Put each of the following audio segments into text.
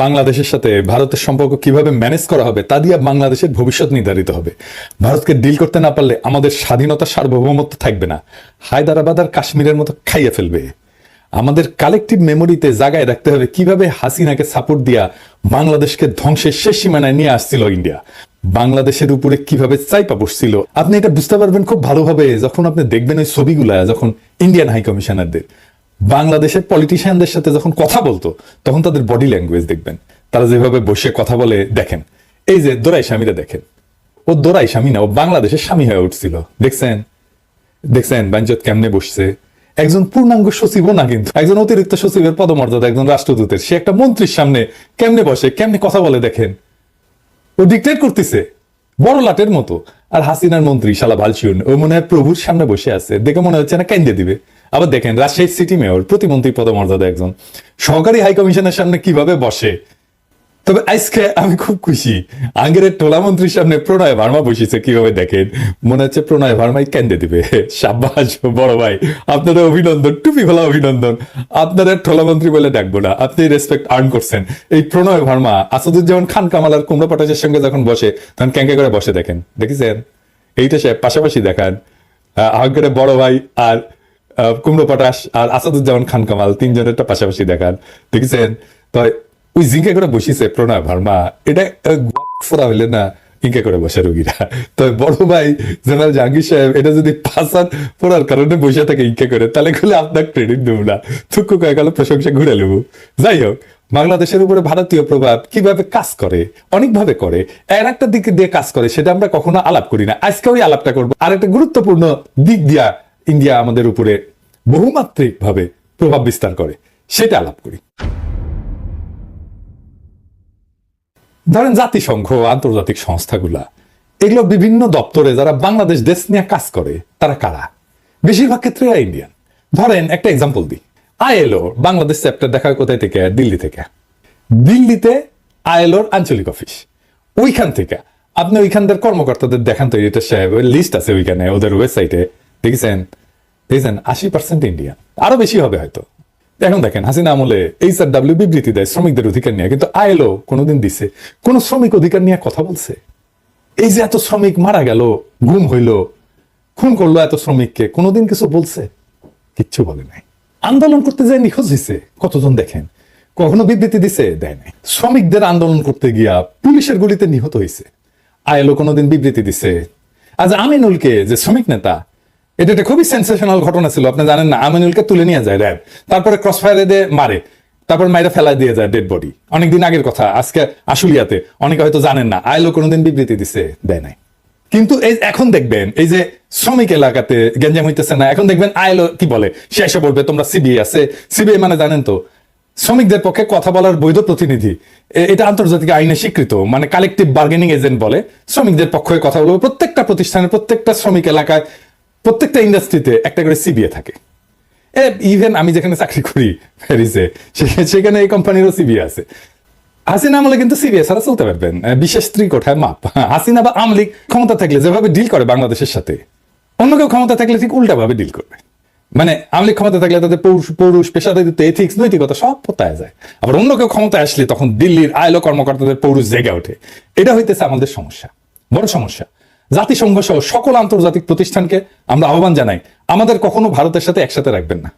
বাংলাদেশের সাথে ভারতের সম্পর্ক কীভাবে ম্যানেজ করা হবে, তা দিয়ে বাংলাদেশের ভবিষ্যৎ নির্ধারিত হবে। ভারতকে ডিল করতে না পারলে আমাদের স্বাধীনতা সার্বভৌমত্ব থাকবে না। হায়দ্রাবাদ আর কাশ্মীরের মতো খাইয়ে ফেলবে। আমাদের কালেকটিভ মেমোরিতে জায়গায় রাখতে হবে কীভাবে হাসিনাকে সাপোর্ট দিয়া বাংলাদেশকে ধ্বংসের শেষ সীমানায় নিয়ে আসছিল ইন্ডিয়া। বাংলাদেশের উপরে কীভাবে চাইপা বসছিল। আপনি এটা বুঝতে পারবেন খুব ভালোভাবে যখন আপনি দেখবেন ওই ছবিগুলা, যখন ইন্ডিয়ান হাই কমিশনারদের বাংলাদেশের পলিটিশিয়ানদের সাথে যখন কথা বলতো, তখন তাদের বডি ল্যাঙ্গুয়েজ দেখবেন। তারা যেভাবে বসে কথা বলে দেখেন। এই যে দোরাই স্বামীরা দেখেন। ও দোরাই স্বামী না, ও বাংলাদেশের স্বামী হয়ে উঠছিল। দেখছেন? দেখছেন বাঞ্চত কেমনে বসছে? একজন পূর্ণাঙ্গ সচিবও না কিন্তু। একজন অতিরিক্ত সচিবের পদমর্যাদা, একজন রাষ্ট্রদূতের। সে একটা মন্ত্রীর সামনে কেমনে বসে, কেমনে কথা বলে দেখেন? ও ডিক্টেট করতেছে। বড় লাটের মতো। আর হাসিনার মন্ত্রী, শালা ভালসিউন, ও মনে হয় প্রভুর সামনে বসে আছে। দেখে মনে হচ্ছে না কেন্দ্রে দিবে। আবার দেখেন, রাজশাহী সিটি মেয়র প্রতিমন্ত্রী পদমর্যাদা একজন। সহকারী হাই কমিশনের সামনে কীভাবে বসে? তবে আজকে আমি খুব খুশি। আগের টোলা মন্ত্রীর সামনে প্রণয় ভার্মা বসেছে, কীভাবে দেখেন? মনে হচ্ছে প্রণয় ভার্মাই কেন্দ্রে দিবে। সাব্বাস, বড় ভাই, আপনাদের অভিনন্দন, টুপি খোলা অভিনন্দন। আপনাদের টোলা মন্ত্রী বলে ডাকবো না, আপনি রেসপেক্ট আর্ন করছেন। এই প্রণয় ভার্মা, আসাদুজ্জামান খান কামাল আর কুমড়া পটাশের সঙ্গে যখন বসে, তখন ক্যাঙ্কে করে বসে দেখেন। দেখেছেন? এইটা সে পাশাপাশি দেখান। আগের বড় ভাই আর কুমড়ো পটাশ আর আসাদুজ্জামান খান কামাল তিনজনেরটা পাশাপাশি দেখান। দেখেছেন? তো ওই জিঙ্কে করে বসিছে প্রণয় ভার্মা। এটা ফোরা হইলে না করে বসে তো বড় ভাই জেনারেল জাহাঙ্গীর সাহেব, এটা যদি পড়ার কারণে বসে থাকে করে, তাহলে খুলে আপনার ক্রেডিট দেবো না। থুকু কয়ে গেল, প্রশংসা ঘুরে নেব। যাই হোক, বাংলাদেশের উপরে ভারতীয় প্রভাব কীভাবে কাজ করে, অনেকভাবে করে, এর একটা দিক দিয়ে কাজ করে, সেটা আমরা কখনো আলাপ করি না। আজকে ওই আলাপটা করব। আর একটা গুরুত্বপূর্ণ দিক দিয়া ইন্ডিয়া আমাদের উপরে বহুমাত্রিক ভাবে প্রভাব বিস্তার করে, সেটা আলাপ করি। ধরেন জাতিসংঘ, আন্তর্জাতিক সংস্থাগুলা, এগুলো বিভিন্ন দপ্তরে যারা বাংলাদেশ দেশ নিয়ে কাজ করে, তারা কারা? বেশিরভাগ ক্ষেত্রে ইন্ডিয়ান। ধরেন একটা এক্সাম্পল দিই। আইএলও, বাংলাদেশ চ্যাপ্টার দেখা কোথায় থেকে? দিল্লি থেকে। দিল্লিতে আইএলওর আঞ্চলিক অফিস ওইখান থেকে। আপনি ওইখানকার কর্মকর্তাদের দেখান তো, এটা সাহেব লিস্ট আছে ওইখানে, ওদের ওয়েবসাইটে দেখেছেন? দেখেছেন? আশি পার্সেন্ট ইন্ডিয়ান আরও বেশি হবে হয়তো। এখন দেখেন, হাসিনা আমলে এইচ আর ডাব্লিউ বিবৃতি দেয় শ্রমিকদের অধিকার নিয়ে। কিন্তু আইএলও কোনোদিন দিছে। কোন শ্রমিক অধিকার নিয়ে কথা বলছে? এই যে এত শ্রমিক মারা গেল, গুম হইল, খুন করল এত শ্রমিককে, কোনোদিন কিছু বলছে? কিচ্ছু বলে নাই। আন্দোলন করতে যায় নিখোঁজ হয়েছে কতজন দেখেন? কখনো বিবৃতি দিছে? দেয় নাই। শ্রমিকদের আন্দোলন করতে গিয়া পুলিশের গুলিতে নিহত হয়েছে আইএলও কোনোদিন বিবৃতি দিছে। আজ আমিনুলকে যে শ্রমিক নেতা এটা একটা খুবই সেন্সেশনাল ঘটনা ছিল। আপনি জানেন না, আমিনুলকে তুলে নিয়ে যায়, র্যাব। তারপরে ক্রস ফায়ারে দিয়ে মারে। তারপর মাইরা ফেলা দিয়ে যায় ডেড বডি অনেকদিন আগের কথা, আজকে আশুলিয়াতে। অনেকে হয়তো জানেন না আইএলও কোনোদিন বিবৃতি দিছে, দেয় নাই। কিন্তু এই এখন দেখবেন, এই যে শ্রমিক এলাকাতে গেঞ্জাম হইতেছে না, এখন দেখবেন আইএলও কি বলে, সে এসে বলবে, তোমরা সিবিআই আছে। সিবিআই মানে জানেন তো, শ্রমিকদের পক্ষে কথা বলার বৈধ প্রতিনিধি। এটা আন্তর্জাতিক আইনে স্বীকৃত মানে কালেকটিভ বার্গেনিং এজেন্ট বলে। শ্রমিকদের পক্ষে কথা বলবে, প্রত্যেকটা প্রতিষ্ঠানের, প্রত্যেকটা শ্রমিক এলাকায় প্রত্যেকটা ইন্ডাস্ট্রিতে একটা করে সিবিএ থাকে। ইভেন আমি যেখানে চাকরি করি প্যারিসে সেখানে এই কোম্পানিরও সিবিএ আছে। হাসিনা আমলে কিন্তু সিবিএস ছাড়া চলতে পারবেন। বিশেষ স্ত্রী কোঠায় মাপ। হাসিনা বা আমলিক ক্ষমতা থাকলে যেভাবে ডিল করে বাংলাদেশের সাথে, অন্য কেউ ক্ষমতা থাকলে ঠিক উল্টা ভাবে ডিল করবে। মানে আমলিক ক্ষমতা থাকলে তাদের পৌরুষ পৌরুষ, পেশাদারিত্ব এথিক্স নৈতিকতা সব পোতায় যায়। আবার অন্য কেউ ক্ষমতায় আসলে তখন দিল্লির আইলো কর্মকর্তাদের পৌরুষ জেগে ওঠে। এটা হইতেছে আমাদের সমস্যা, বড় সমস্যা। জাতিসংঘ সহ সকল আন্তর্জাতিক প্রতিষ্ঠানকে আমরা আহ্বান জানাই, আমাদের কখনো ভারতের সাথে একসাথে রাখবেন না।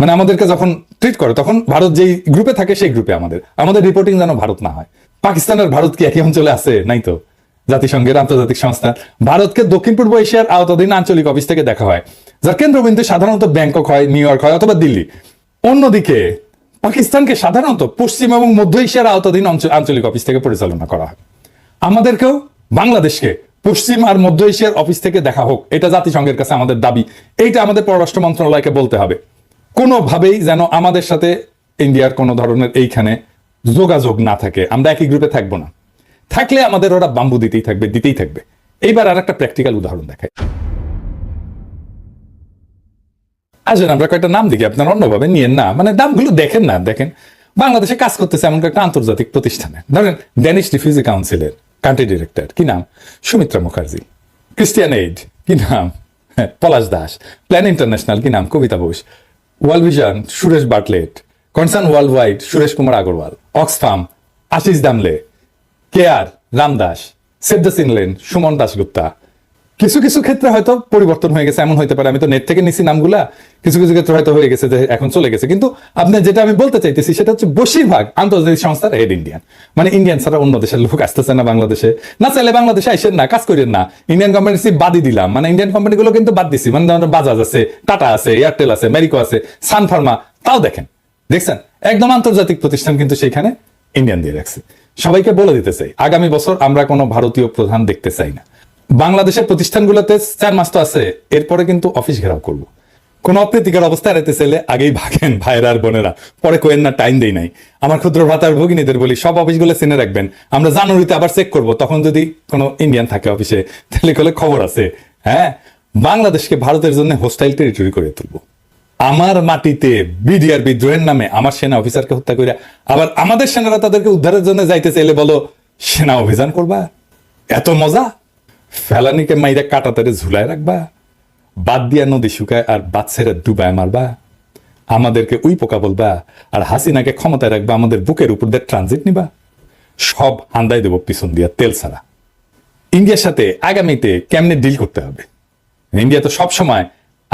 মানে আমাদেরকে যখন ট্রিট করে, তখন ভারত যেই গ্রুপে থাকে সেই গ্রুপে আমাদের। আমাদের রিপোর্টিং যেন ভারত না হয়। পাকিস্তানের ভারত কি একই অঞ্চলে আছে? নাই তো। জাতিসংঘের আন্তর্জাতিক সংস্থা। ভারতকে দক্ষিণ পূর্ব এশিয়ার আওতাধীন আঞ্চলিক অফিস থেকে দেখা হয়। যার কেন্দ্রবিন্দু সাধারণত ব্যাংকক হয়, নিউ ইয়র্ক হয় অথবা দিল্লি। অন্যদিকে, পাকিস্তানকে সাধারণত পশ্চিম এবং মধ্য এশিয়ার আওতাধীন আঞ্চলিক অফিস থেকে পরিচালনা করা হয়। আমাদেরকেও বাংলাদেশকে পশ্চিম আর মধ্য এশিয়ার অফিস থেকে দেখা হোক, এটা জাতিসংঘের কাছে আমাদের দাবি। এইটা আমাদের পররাষ্ট্র মন্ত্রণালয়কে বলতে হবে। কোনোভাবেই যেন আমাদের সাথে ইন্ডিয়ার কোনো ধরনের এইখানে যোগাযোগ না থাকে। আমরা একই গ্রুপে থাকব না। থাকলে আমাদের ওরা বাম্বু দিতেই থাকবে দিতেই থাকবে। এইবার আর একটা প্র্যাকটিক্যাল উদাহরণ দেখাই। আসেন, আমরা কয়েকটা নাম দেখি, আপনার অন্যভাবে নিয়েন না। মানে দামগুলো দেখেন না, দেখেন। বাংলাদেশে কাজ করতেছে এমন একটা আন্তর্জাতিক প্রতিষ্ঠানে। ধরেন ড্যানিশ রিফিউজি কাউন্সিলের কান্ট্রি ডিরেক্টর কি নাম? সুমিত্রা মুখার্জি। ক্রিস্টিয়ান এইড কি নাম? পলাশ দাস। প্ল্যান ইন্টারন্যাশনাল কি নাম? Kabita Bose. World vision Suresh Bartlett. Concern worldwide Suresh Kumar Agarwal. Oxfam Ashish Damle. K R Ramdas. সেবদাস সিনলেন সুমন দাসগুপ্তা কিছু কিছু ক্ষেত্রে হয়তো পরিবর্তন হয়ে গেছে, এমন হতে পারে। আমি তো নেট থেকে নিছি নামগুলা, কিছু কিছু ক্ষেত্রে হয়তো হয়ে গেছে যে এখন চলে গেছে। কিন্তু আপনি যেটা আমি বলতে চাইতেছি, সেটা হচ্ছে বেশিরভাগ আন্তর্জাতিক সংস্থার হেড ইন্ডিয়ান মানে ইন্ডিয়ান ছাড়া অন্য দেশের লোক আসতেছে না বাংলাদেশে। না চাইলে বাংলাদেশে আইসেন না, কাজ করেন না। ইন্ডিয়ান কোম্পানি বাদই দিলাম। মানে ইন্ডিয়ান কোম্পানিগুলো কিন্তু বাদ দিছি। মানে ধরেন বাজাজ আছে টাটা আছে এয়ারটেল আছে মেরিকো আছে সান ফার্মা তাও দেখেন। দেখছেন? একদম আন্তর্জাতিক প্রতিষ্ঠান কিন্তু সেখানে ইন্ডিয়ান দিয়ে রাখছে। সবাইকে বলে দিতে চাই, আগামী বছর আমরা কোনো ভারতীয় প্রধান দেখতে চাই না। বাংলাদেশের প্রতিষ্ঠানগুলোতে চার মাস তো আছে, এরপরে কিন্তু অফিস ঘেরাও করব। কোন অপ্রীতিকর অবস্থায় রেতে চাইলে আগেই ভাগেন ভাইরা আর বোনেরা। পরে কোয়েন না, টাইম দেই নাই। আমার ক্ষুদ্র ভাতার ভগিনীদের বলি, সব অফিসগুলো চিনে রাখবেন। আমরা জানুয়ারিতে আবার চেক করব, তখন যদি কোনো ইন্ডিয়ান থাকে অফিসে, তাহলে কলে খবর আছে। হ্যাঁ বাংলাদেশকে ভারতের জন্য হোস্টাইল টেরিটরি করে তুলবো। আমার মাটিতে বিডিআর বিদ্রোহের নামে আমার সেনা অফিসারকে হত্যা করে আবার আমাদের সেনারা তাদেরকে উদ্ধারের জন্য যাইতে চাইলে বলো, সেনা অভিযান করবা? এত মজা? ফেলানিকে মাইরা কাটাতারে ঝুলায় রাখবা, বাদ দিয়া নদী শুকায় আর বাচ্চারা ডুবায় মারবা। আমাদেরকে উই পোকা বলবা আর হাসিনাকে ক্ষমতায় রাখবা, আমাদের বুকের উপর দিয়ে ট্রানজিট নিবা। সব হান্দাই দেবো পিছন দিয়া, তেল ছাড়া। ইন্ডিয়ার সাথে আগামীতে কেমনে ডিল করতে হবে? ইন্ডিয়া তো সবসময়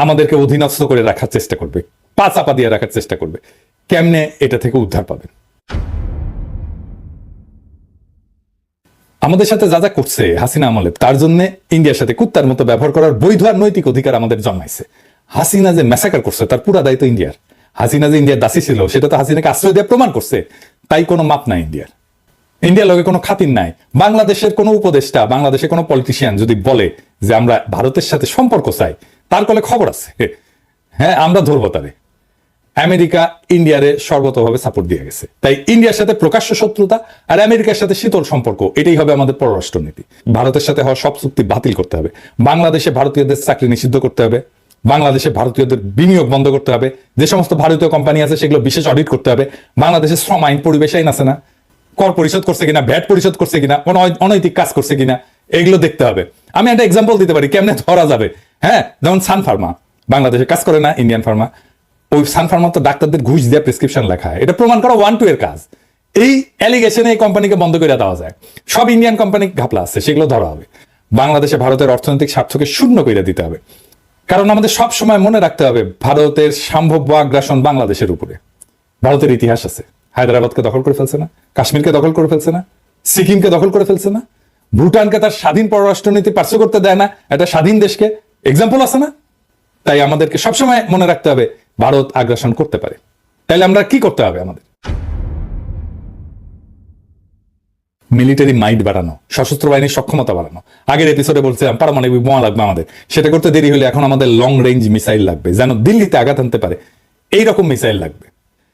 আমাদেরকে অধীনস্থ করে রাখার চেষ্টা করবে, পা চাপা দিয়ে রাখার চেষ্টা করবে। কেমনে এটা থেকে উদ্ধার পাবেন? আমাদের সাথে যা যা করছে হাসিনা আমলে, তার জন্য ইন্ডিয়ার সাথে কুত্তার মতো ব্যবহার করার বৈধ আর নৈতিক অধিকার আমাদের জন্মাইছে। হাসিনা যে ম্যাসাকার করছে, তার পুরা দায়িত্ব ইন্ডিয়ার। হাসিনা যে ইন্ডিয়ার দাসী ছিল, সেটা তো হাসিনাকে আশ্রয় দিয়ে প্রমাণ করছে। তাই কোনো মাপ নাই ইন্ডিয়ার। ইন্ডিয়ার লগে কোনো খাতির নাই। বাংলাদেশের কোনো উপদেষ্টা, বাংলাদেশের কোনো পলিটিশিয়ান যদি বলে যে আমরা ভারতের সাথে সম্পর্ক চাই, তার কলে খবর আছে। হ্যাঁ আমরা ধরবো তারে। আমেরিকা ইন্ডিয়ারে সর্বতভাবে সাপোর্ট দিয়ে গেছে। তাই ইন্ডিয়ার সাথে প্রকাশ্য শত্রুতা আর আমেরিকার সাথে শীতল সম্পর্ক, এটাই হবে আমাদের পররাষ্ট্রনীতি ভারতের সাথে হওয়া সব চুক্তি বাতিল করতে হবে। বাংলাদেশে ভারতীয়দের চাকরি নিষিদ্ধ করতে হবে। বাংলাদেশে ভারতীয়দের বিনিয়োগ বন্ধ করতে হবে। যে সমস্ত ভারতীয় কোম্পানি আছে, সেগুলো বিশেষ অডিট করতে হবে। বাংলাদেশে শ্রম আইন পরিবেশ আইন আছে না। কর পরিশোধ করছে কিনা, ভ্যাট পরিশোধ করছে কিনা, কোনো অনৈ- অনৈতিক কাজ করছে কিনা, এগুলো দেখতে হবে। আমি একটা এক্সাম্পল দিতে পারি, কেমনে ধরা যাবে? হ্যাঁ যেমন সান ফার্মা। বাংলাদেশে কাজ করে না ইন্ডিয়ান ফার্মা ওই সান ফার্মা তো ডাক্তারদের ঘুষ দিয়ে প্রেসক্রিপশন লেখা এটা প্রমাণ করা ওয়ান টু এর কাজ। এই অ্যালিগেশনে এই কোম্পানিকে বন্ধ করে দেওয়া যায়। সব ইন্ডিয়ান কোম্পানি ঘাপলা আছে, সেগুলো ধরা হবে। বাংলাদেশে ভারতের অর্থনৈতিক স্বার্থকে শূন্য করে দিতে হবে। কারণ আমাদের সব সময় মনে রাখতে হবে, ভারতের সম্ভাব্য আগ্রাসন বাংলাদেশের উপরে। ভারতের ইতিহাস আছে। হায়দ্রাবাদকে দখল করে ফেলছে না, কাশ্মীরকে দখল করে ফেলছে না, সিকিমকে দখল করে ফেলছে না, ভুটানকে তার স্বাধীন পররাষ্ট্রনীতি পার্শ্ব করতে দেয় না, একটা স্বাধীন দেশকে। এক্সাম্পল আছে না? তাই আমাদেরকে সবসময় মনে রাখতে হবে ভারত আগ্রাসন করতে পারে। তাইলে আমরা কি করতে হবে আমাদের? মিলিটারি মাইন্ড বাড়ানো, সশস্ত্র বাহিনীর সক্ষমতা বাড়ানো। আগের এপিসোডে বলছিলাম, পারমাণবিক বোমা লাগবে আমাদের। সেটা করতে দেরি হলে এখন আমাদের লং রেঞ্জ মিসাইল লাগবে, যেন দিল্লিতে আঘাত আনতে পারে। এই রকম মিসাইল লাগবে।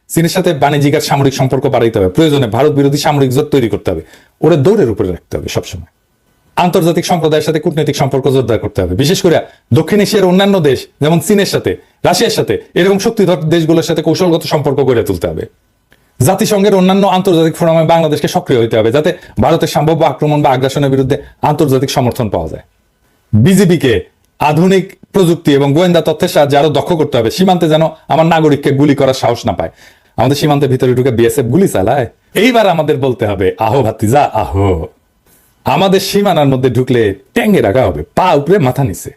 চীনের সাথে বাণিজ্যিক আর সামরিক সম্পর্ক বাড়াইতে হবে। প্রয়োজনে ভারত বিরোধী সামরিক জোট তৈরি করতে হবে। ওরা দৌড়ের উপরে রাখতে হবে সবসময়। আন্তর্জাতিক সম্প্রদায়ের সাথে কূটনৈতিক সম্পর্ক জোরদার করতে হবে। বিশেষ করে দক্ষিণ এশিয়ার অন্যান্য দেশ, যেমন চীনের সাথে, রাশিয়ার সাথে, এরকম শক্তিধর দেশগুলোর সাথে কৌশলগত সম্পর্ক গড়ে তুলতে হবে। জাতিসংঘের অন্যান্য আন্তর্জাতিক ফোরামে বাংলাদেশকে সক্রিয় হতে হবে, যাতে ভারতের সম্ভাব্য আক্রমণ বা আগ্রাসনের বিরুদ্ধে আন্তর্জাতিক সমর্থন পাওয়া যায়। বিজেপিকে আধুনিক প্রযুক্তি এবং গোয়েন্দা তথ্যের সাহায্যে আরও দক্ষ করতে হবে। সীমান্তে যেন আমার নাগরিককে গুলি করার সাহস না পায়। আমাদের সীমান্তের ভিতরে ঢুকে বিএসএফ গুলি চালায়। এইবার আমাদের বলতে হবে, আহো ভাতিজা, আহো। আমাদের সীমানার মধ্যে ঢুকলে ট্যাঙ্গে রাখা হবে, পা উপরে মাথা নিচে।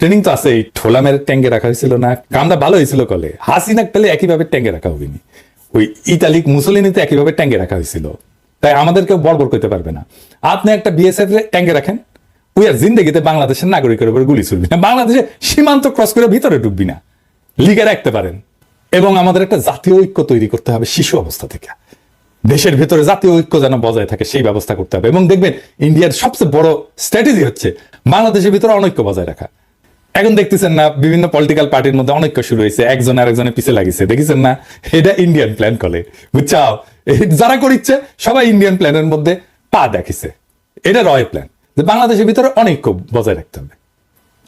ট্রেনিং তো আছে ঠোলা মেরে ট্যাঙ্গে রাখা হয়েছিল না, কামটা ভালো হয়েছিল কলে। হাসিনা পেলে একইভাবে ট্যাঙ্গে রাখা হবে নি ওই ইতালিক মুসলিনিতে একইভাবে ট্যাঙ্গে রাখা হয়েছিল। তাই আমাদেরকে বড়বড় করতে পারবে না। আপনি একটা বিএসএফ ট্যাঙ্গে রাখেন, ওই আর জিন্দগিতে বাংলাদেশের নাগরিকের উপরে গুলি চলবি না। বাংলাদেশে সীমান্ত ক্রস করে ভিতরে ঢুকবি না। লিগে রাখতে পারেন। এবং আমাদের একটা জাতীয় ঐক্য তৈরি করতে হবে শিশু অবস্থা থেকে। দেশের ভেতরে জাতীয় ঐক্য যেন বজায় থাকে, সেই ব্যবস্থা করতে হবে। এবং দেখবেন, ইন্ডিয়ার সবচেয়ে বড় স্ট্র্যাটেজি হচ্ছে বাংলাদেশের ভিতরে অনৈক্য বজায় রাখা। এখন দেখতেছেন না, বিভিন্ন পলিটিক্যাল পার্টির মধ্যে অনৈক্য শুরু হয়েছে, একজন আরেকজনের পিছে লাগিছে দেখেছেন না? এটা ইন্ডিয়ান প্ল্যান করে। বুঝছাও? যারা করিচ্ছে, সবাই ইন্ডিয়ান প্ল্যানের মধ্যে পা দেখিছে। এটা রয় প্ল্যান যে বাংলাদেশের ভিতরে অনৈক্য বজায় রাখতে হবে।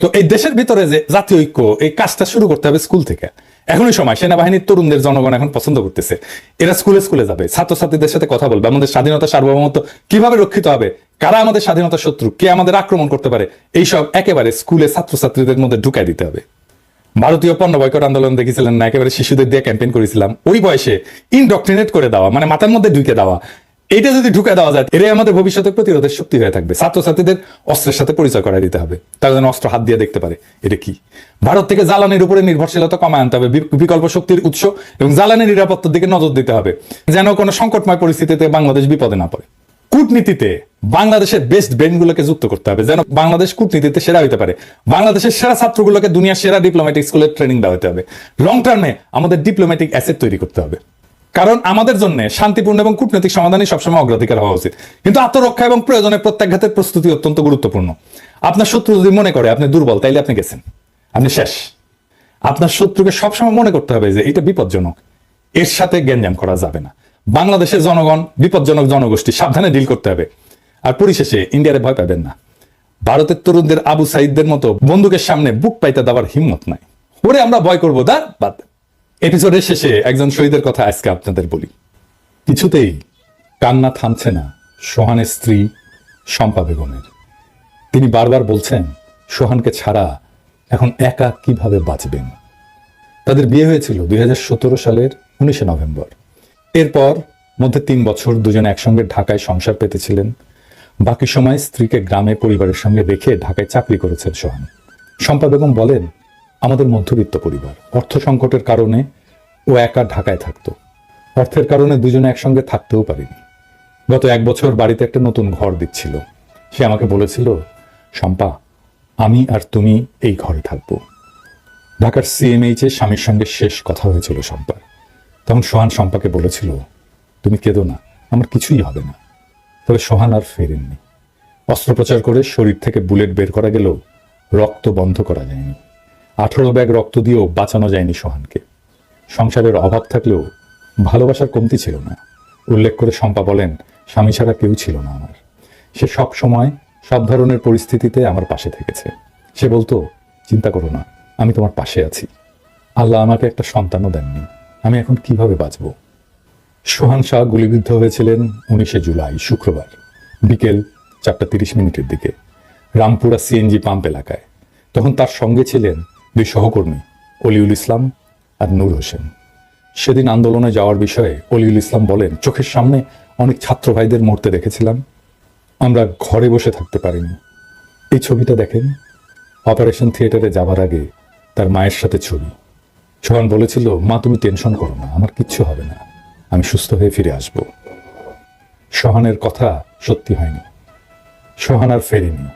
তো এই দেশের ভিতরে যে জাতীয় ঐক্য, এই কাজটা শুরু করতে হবে স্কুল থেকে। এখনই সময়। সেনাবাহিনীর তরুণদের জনগণ এখন পছন্দ করতেছে। এরা স্কুলে স্কুলে যাবে। ছাত্রছাত্রীদের সাথে কথা বলবে। আমাদের স্বাধীনতা সার্বভৌমত্ব কীভাবে রক্ষিত হবে? কারা আমাদের স্বাধীনতা শত্রু? কে আমাদের আক্রমণ করতে পারে? এইসব একেবারে স্কুলে ছাত্রছাত্রীদের মধ্যে ঢুকাই দিতে হবে। ভারতীয় পণ্য বয়কট আন্দোলন দেখেছিলেন না? একেবারে শিশুদের দিয়ে ক্যাম্পেইন করেছিলাম। ওই বয়সে ইনডক্ট্রিনেট করে দেওয়া মানে মাথার মধ্যে ঢুকে দেওয়া এটা যদি ঢুকে দেওয়া যায় এটাই আমাদের ভবিষ্যতে প্রতিরোধের শক্তি হয়ে থাকবে। ছাত্রছাত্রীদের অস্ত্রের সাথে পরিচয় করাই দিতে হবে। তারা যেন অস্ত্র হাত দিয়ে দেখতে পারে, এটা কি? ভারত থেকে জ্বালানির উপরে নির্ভরশীলতা কমায় আনতে হবে। বিকল্প শক্তির উৎস এবং জ্বালানি নিরাপত্তার দিকে নজর দিতে হবে। যেন কোনো সংকটময় পরিস্থিতিতে বাংলাদেশ বিপদে না পড়ে। কূটনীতিতে বাংলাদেশের বেস্ট ব্রেনগুলোকে যুক্ত করতে হবে। যেন বাংলাদেশ কূটনীতিতে সেরা হতে পারে। বাংলাদেশের সেরা ছাত্রগুলোকে দুনিয়ার সেরা ডিপ্লোম্যাটিক স্কুলের ট্রেনিং দেওয়া হতে হবে। লং টার্মে আমাদের ডিপ্লোম্যাটিক অ্যাসেট তৈরি করতে হবে। কারণ আমাদের জন্য শান্তিপূর্ণ এবং কূটনৈতিক সমাধানই সবসময় অগ্রাধিকার হওয়া উচিত। কিন্তু আত্মরক্ষা এবং প্রয়োজনে প্রত্যাঘাতের প্রস্তুতি অত্যন্ত গুরুত্বপূর্ণ। আপনার শত্রু যদি মনে করে আপনি দুর্বল, তাইলে আপনি গেছেন। আপনি শেষ। আপনার শত্রুকে সবসময় মনে করতে হবে যে এটা বিপজ্জনক। এর সাথে গ্যাঞ্জাম করা যাবে না। বাংলাদেশের জনগণ, বিপজ্জনক জনগোষ্ঠী সাবধানে ডিল করতে হবে। আর পরিশেষে ইন্ডিয়ারে ভয় পাবেন না। ভারতের তরুণদের আবু সাইদদের মতো বন্দুকের সামনে বুক পাইতে দেওয়ার হিম্মত নাই। ওরে আমরা ভয় করব, দা বাদ। এপিসোডের শেষে একজন শহীদের কথা আজকে আপনাদের বলি। কিছুতেই কান্না থামছে না সোহানের স্ত্রী শম্পা বেগমের। তিনি বারবার বলছেন, সোহানকে ছাড়া এখন একা কীভাবে বাঁচবেন? তাদের বিয়ে হয়েছিল দুই হাজার সতেরো সালের উনিশে নভেম্বর। এরপর মধ্যে তিন বছর দুজনে একসঙ্গে ঢাকায় সংসার পেতেছিলেন। বাকি সময় স্ত্রীকে গ্রামে পরিবারের সঙ্গে রেখে ঢাকায় চাকরি করেছেন সোহান। শম্পা বেগম বলেন আমাদের মধ্যবিত্ত পরিবার। অর্থ সংকটের কারণে ও একা ঢাকায় থাকতো। অর্থের কারণে দুজনে একসঙ্গে থাকতেও পারিনি। গত এক বছর বাড়িতে একটা নতুন ঘর দিচ্ছিল। সে আমাকে বলেছিল, শম্পা, আমি আর তুমি এই ঘরে থাকব। ঢাকার সিএমএইচ এ স্বামীর সঙ্গে শেষ কথা হয়েছিল শম্পার। তখন সোহান শম্পাকে বলেছিল, তুমি কেঁদো না, আমার কিছুই হবে না। তবে সোহান আর ফেরেননি। অস্ত্রোপচার করে শরীর থেকে বুলেট বের করা গেলেও রক্ত বন্ধ করা যায়নি। আঠারো ব্যাগ রক্ত দিয়েও বাঁচানো যায়নি সোহানকে। সংসারের অভাব থাকলেও ভালোবাসার কমতি ছিল না। উল্লেখ করে শম্পা বলেন, স্বামী ছাড়া কেউ ছিল না আমার। সে সব সময় সব ধরনের পরিস্থিতিতে আমার পাশে থেকেছে। সে বলতো, চিন্তা করো না, আমি তোমার পাশে আছি। আল্লাহ আমাকে একটা সন্তানও দেননি। আমি এখন কীভাবে বাঁচব? সোহান শাহ গুলিবিদ্ধ হয়েছিলেন উনিশে জুলাই, শুক্রবার, বিকেল চারটা তিরিশ মিনিটের দিকে, রামপুরা সিএনজি পাম্প এলাকায়। তখন তার সঙ্গে ছিলেন দুই সহকর্মী, অলিউল ইসলাম আর নূর হোসেন। সেদিন আন্দোলনে যাওয়ার বিষয়ে অলিউল ইসলাম বলেন, চোখের সামনে অনেক ছাত্র ভাইদের মরতে দেখেছিলাম। আমরা ঘরে বসে থাকতে পারিনি। এই ছবিটা দেখেন, অপারেশন থিয়েটারে যাবার আগে তার মায়ের সাথে ছবি। সোহান বলেছিল, মা, তুমি টেনশন করো না, আমার কিচ্ছু হবে না, আমি সুস্থ হয়ে ফিরে আসব। সোহানের কথা সত্যি হয়নি। সোহান আর ফেরেনি,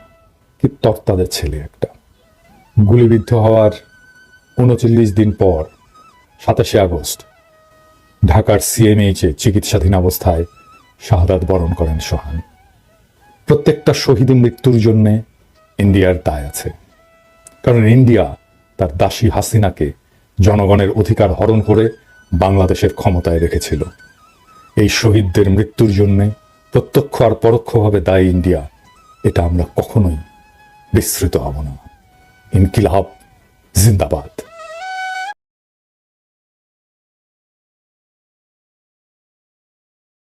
কি তত্তাদের ছেলে একটা। গুলিবিদ্ধ হওয়ার উনচল্লিশ দিন পর সাতাশে আগস্ট, ঢাকার সিএমএইচে চিকিৎসাধীন অবস্থায় শাহাদাত বরণ করেন সোহান। প্রত্যেকটা শহীদ মৃত্যুর জন্য ইন্ডিয়ার দায় আছে। কারণ ইন্ডিয়া তার দাসী হাসিনাকে জনগণের অধিকার হরণ করে বাংলাদেশের ক্ষমতায় রেখেছিল। এই শহীদদের মৃত্যুর জন্য প্রত্যক্ষ আর পরোক্ষভাবে দায়ী ইন্ডিয়া, এটা আমরা কখনোই বিস্মৃত হব না। इनकलाब जिंदाबाद